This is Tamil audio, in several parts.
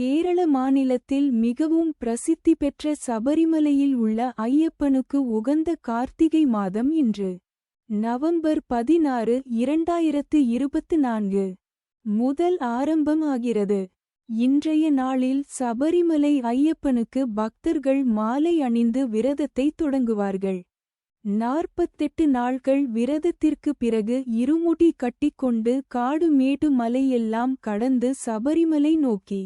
கேரள மாநிலத்தில் மிகவும் பிரசித்தி பெற்ற சபரிமலையில் உள்ள ஐயப்பனுக்கு உகந்த கார்த்திகை மாதம் இன்று. நவம்பர் பதினாறு இரண்டாயிரத்து இருபத்து நான்கு. முதல் ஆரம்பம் ஆகிறது. இன்றைய நாளில் சபரிமலை ஐயப்பனுக்கு பக்தர்கள் மாலை அணிந்து விரதத்தை தொடங்குவார்கள். நாற்பத்தெட்டு நாள்கள் விரதத்திற்கு பிறகு இருமுடி கட்டிக்கொண்டு காடு மேடு மலையெல்லாம் கடந்து சபரிமலை நோக்கி.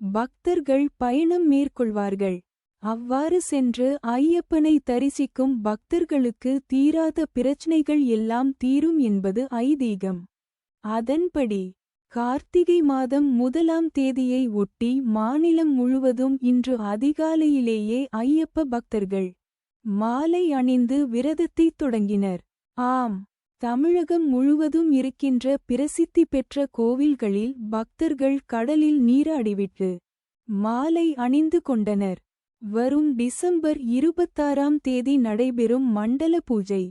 பக்தர்கள் பயணம் மேற்கொள்வார்கள். அவ்வாறு சென்று ஐயப்பனை தரிசிக்கும் பக்தர்களுக்கு தீராத பிரச்சனைகள் எல்லாம் தீரும் என்பது ஐதீகம். அதன்படி கார்த்திகை மாதம் முதலாம் தேதியை ஒட்டி மாநிலம் முழுவதும் இன்று அதிகாலையிலேயே ஐயப்ப பக்தர்கள் மாலை அணிந்து விரதத்தைத் தொடங்கினர். ஆம். தமிழகம் முழுவதும் இருக்கின்ற பிரசித்தி பெற்ற கோவில்களில் பக்தர்கள் கடலில் நீராடிவிட்டு மாலை அணிந்து கொண்டனர். வரும் டிசம்பர் இருபத்தாறாம் தேதி நடைபெறும் மண்டல பூஜை.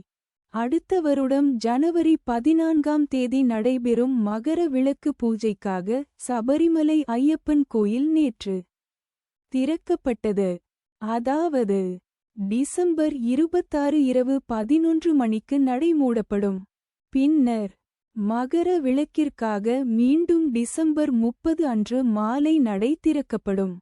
அடுத்த வருடம் ஜனவரி பதினான்காம் தேதி நடைபெறும் மகர விளக்கு பூஜைக்காக சபரிமலை ஐயப்பன் கோயில் நேற்று திறக்கப்பட்டது. அதாவது டிசம்பர் இருபத்தாறு இரவு பதினொன்று மணிக்கு நடை மூடப்படும். பின்னர் மகர விளக்கிற்காக மீண்டும் டிசம்பர் முப்பது அன்று மாலை நடை திறக்கப்படும்.